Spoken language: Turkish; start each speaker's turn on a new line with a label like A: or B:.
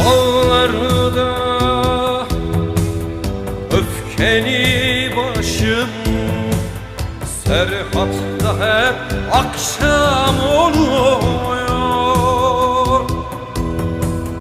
A: Dağlarda öfkeni başım Serhatta hep akşam olur.